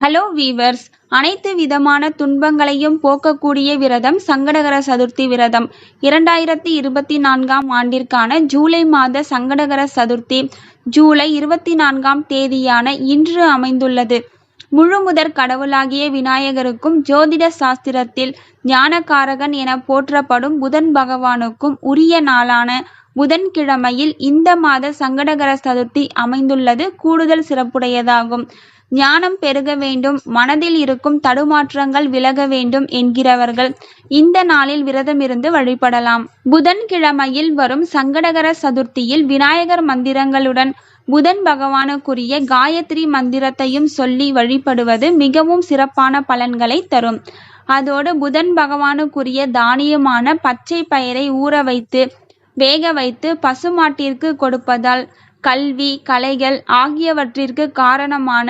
Hello viewers அனைத்து விதமான துன்பங்களையும் போக்கக்கூடிய விரதம் சங்கடகர சதுர்த்தி விரதம். இரண்டாயிரத்தி இருபத்தி நான்காம் ஆண்டிற்கான ஜூலை மாத சங்கடகர சதுர்த்தி ஜூலை இருபத்தி நான்காம் தேதியான இன்று அமைந்துள்ளது. முழு முதற் கடவுளாகிய விநாயகருக்கும் ஜோதிட சாஸ்திரத்தில் ஞானகாரகன் என போற்றப்படும் புதன் பகவானுக்கும் உரிய நாளான புதன்கிழமையில் இந்த மாத சங்கடகர சதுர்த்தி அமைந்துள்ளது. கூடுதல் சிறப்புடையதாகும். ஞானம் பெருக வேண்டும் மனதில் இருக்கும் தடுமாற்றங்கள் விலக வேண்டும் என்கிறவர்கள் இந்த நாளில் விரதமிருந்து வழிபடலாம். புதன்கிழமையில் வரும் சங்கடகர சதுர்த்தியில் விநாயகர் மந்திரங்களுடன் புதன் பகவானுக்குரிய காயத்ரி மந்திரத்தையும் சொல்லி வழிபடுவது மிகவும் சிறப்பான பலன்களை தரும். அதோடு புதன் பகவானுக்குரிய தானியமான பச்சை பயிரை ஊற வைத்து வேக வைத்து பசுமாட்டிற்கு கொடுப்பதால் கல்வி கலைகள் ஆகியவற்றிற்கு காரணமான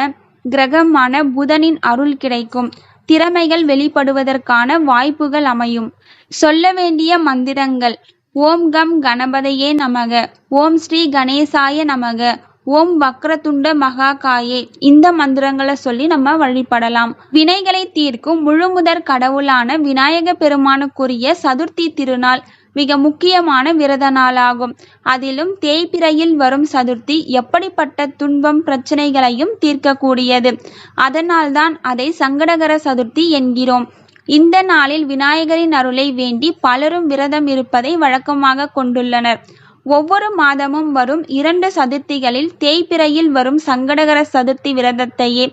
கிரகமான புதனின் அருள் கிடைக்கும். திறமைகள் வெளிப்படுவதற்கான வாய்ப்புகள் அமையும். சொல்ல வேண்டிய மந்திரங்கள். ஓம் கம் கணபதையே நமக. ஓம் ஸ்ரீ கணேசாய நமக. ஓம் வக்ரதுண்ட மகாகாயே. இந்த மந்திரங்களை சொல்லி நம்ம வழிபடலாம். வினைகளை தீர்க்கும் முழுமுதற் கடவுளான விநாயக பெருமானுக்குரிய சதுர்த்தி திருநாள் மிக முக்கியமான விரத நாளாகும் அதிலும் தேய்பிறையில் வரும் சதுர்த்தி எப்படிப்பட்ட துன்பம் பிரச்சனைகளையும் தீர்க்கக்கூடியது. அதனால்தான் அதை சங்கடகர சதுர்த்தி என்கிறோம். இந்த நாளில் விநாயகரின் அருளை வேண்டி பலரும் விரதம் இருப்பதை வழக்கமாக கொண்டுள்ளனர். ஒவ்வொரு மாதமும் வரும் இரண்டு சதுர்த்திகளில் தேய்பிறையில் வரும் சங்கடகர சதுர்த்தி விரதத்தையே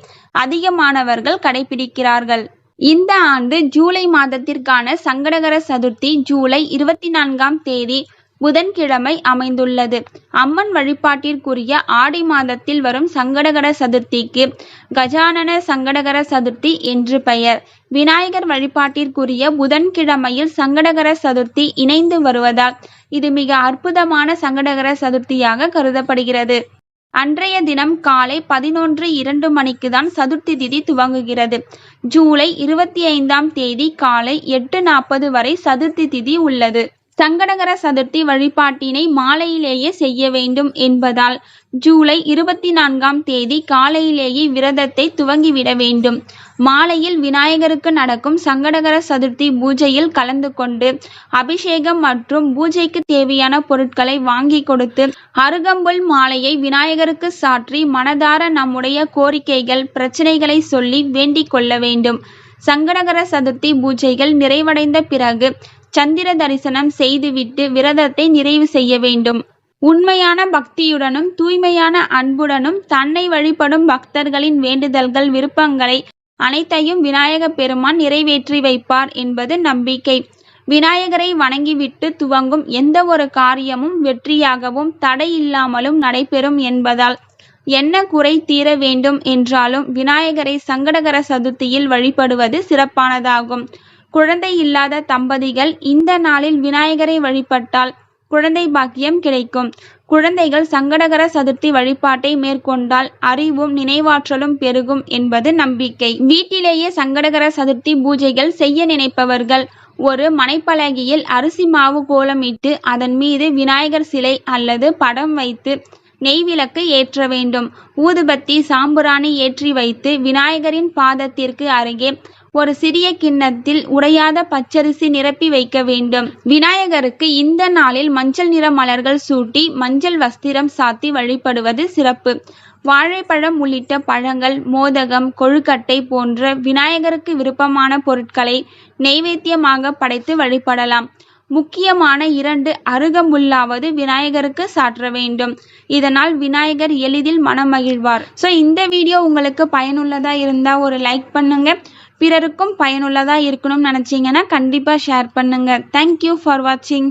அதிகமானவர்கள் கடைபிடிக்கிறார்கள். இந்த ஆண்டு ஜூலை மாதத்திற்கான சங்கடகர சதுர்த்தி ஜூலை இருபத்தி நான்காம் தேதி புதன்கிழமை அமைந்துள்ளது. அம்மன் வழிபாட்டிற்குரிய ஆடி மாதத்தில் வரும் சங்கடகர சதுர்த்திக்கு கஜானன சங்கடகர சதுர்த்தி என்று பெயர். விநாயகர் வழிபாட்டிற்குரிய புதன்கிழமையில் சங்கடகர சதுர்த்தி இணைந்து வருவதால் இது மிக அற்புதமான சங்கடகர சதுர்த்தியாக கருதப்படுகிறது. அன்றைய தினம் காலை பதினொன்று இரண்டு மணிக்கு தான் சதுர்த்தி திதி துவங்குகிறது. ஜூலை இருபத்தி ஐந்தாம் தேதி காலை எட்டு நாற்பது வரை சதுர்த்தி திதி உள்ளது. சங்கடகர சதுர்த்தி வழிபாட்டினை மாலையிலேயே செய்ய வேண்டும் என்பதால் ஜூலை இருபத்தி நான்காம் தேதி காலையிலேயே விரதத்தை துவங்கிவிட வேண்டும். மாலையில் விநாயகருக்கு நடக்கும் சங்கடகர சதுர்த்தி பூஜையில் கலந்து கொண்டு அபிஷேகம் மற்றும் பூஜைக்கு தேவையான பொருட்களை வாங்கி கொடுத்து அருகம்புல் மாலையை விநாயகருக்கு சாற்றி மனதார நம்முடைய கோரிக்கைகள் பிரச்சனைகளை சொல்லி வேண்டிக் கொள்ள வேண்டும். சங்கடகர சதுர்த்தி பூஜைகள் நிறைவடைந்த பிறகு சந்திர தரிசனம் செய்துவிட்டு விரதத்தை நிறைவு செய்ய வேண்டும். உண்மையான பக்தியுடனும் தூய்மையான அன்புடனும் தன்னை வழிபடும் பக்தர்களின் வேண்டுதல்கள் விருப்பங்களை அனைத்தையும் விநாயக பெருமான் நிறைவேற்றி வைப்பார் என்பது நம்பிக்கை. விநாயகரை வணங்கிவிட்டு துவங்கும் எந்த ஒரு காரியமும் வெற்றியாகவும் தடை இல்லாமலும் நடைபெறும் என்பதால் என்ன குறை தீர வேண்டும் என்றாலும் விநாயகரை சங்கடகர சதுர்த்தியில் வழிபடுவது சிறப்பானதாகும். குழந்தை இல்லாத தம்பதிகள் இந்த நாளில் விநாயகரை வழிபட்டால் குழந்தை பாக்கியம் கிடைக்கும். குழந்தைகள் சங்கடகர சதுர்த்தி வழிபாட்டை மேற்கொண்டால் அறிவும் நினைவாற்றலும் பெருகும் என்பது நம்பிக்கை. வீட்டிலேயே சங்கடகர சதுர்த்தி பூஜைகள் செய்ய நினைப்பவர்கள் ஒரு மனைப்பலகையில் அரிசி மாவு கோலமிட்டு அதன் மீது விநாயகர் சிலை அல்லது படம் வைத்து நெய் விளக்கு ஏற்ற வேண்டும். ஊதுபத்தி சாம்புராணி ஏற்றி வைத்து விநாயகரின் பாதத்திற்கு அருகே ஒரு சிறிய கிண்ணத்தில் உடையாத பச்சரிசி நிரப்பி வைக்க வேண்டும். விநாயகருக்கு இந்த நாளில் மஞ்சள் நிற மலர்கள் சூட்டி மஞ்சள் வஸ்திரம் சாத்தி வழிபடுவது சிறப்பு. வாழைப்பழம் உள்ளிட்ட பழங்கள் மோதகம் கொழுக்கட்டை போன்ற விநாயகருக்கு விருப்பமான பொருட்களை நெய்வேத்தியமாக படைத்து வழிபடலாம். முக்கியமான இரண்டு அருகம்புல்லாவது விநாயகருக்கு சாற்ற வேண்டும். இதனால் விநாயகர் எளிதில் மனமகிழ்வார். ஸோ இந்த வீடியோ உங்களுக்கு பயனுள்ளதாக இருந்தால் ஒரு லைக் பண்ணுங்க. பிறருக்கும் பயனுள்ளதாக இருக்கணும்னு நினச்சிங்கன்னா கண்டிப்பாக ஷேர் பண்ணுங்கள் தேங்க்யூ ஃபார் வாட்சிங்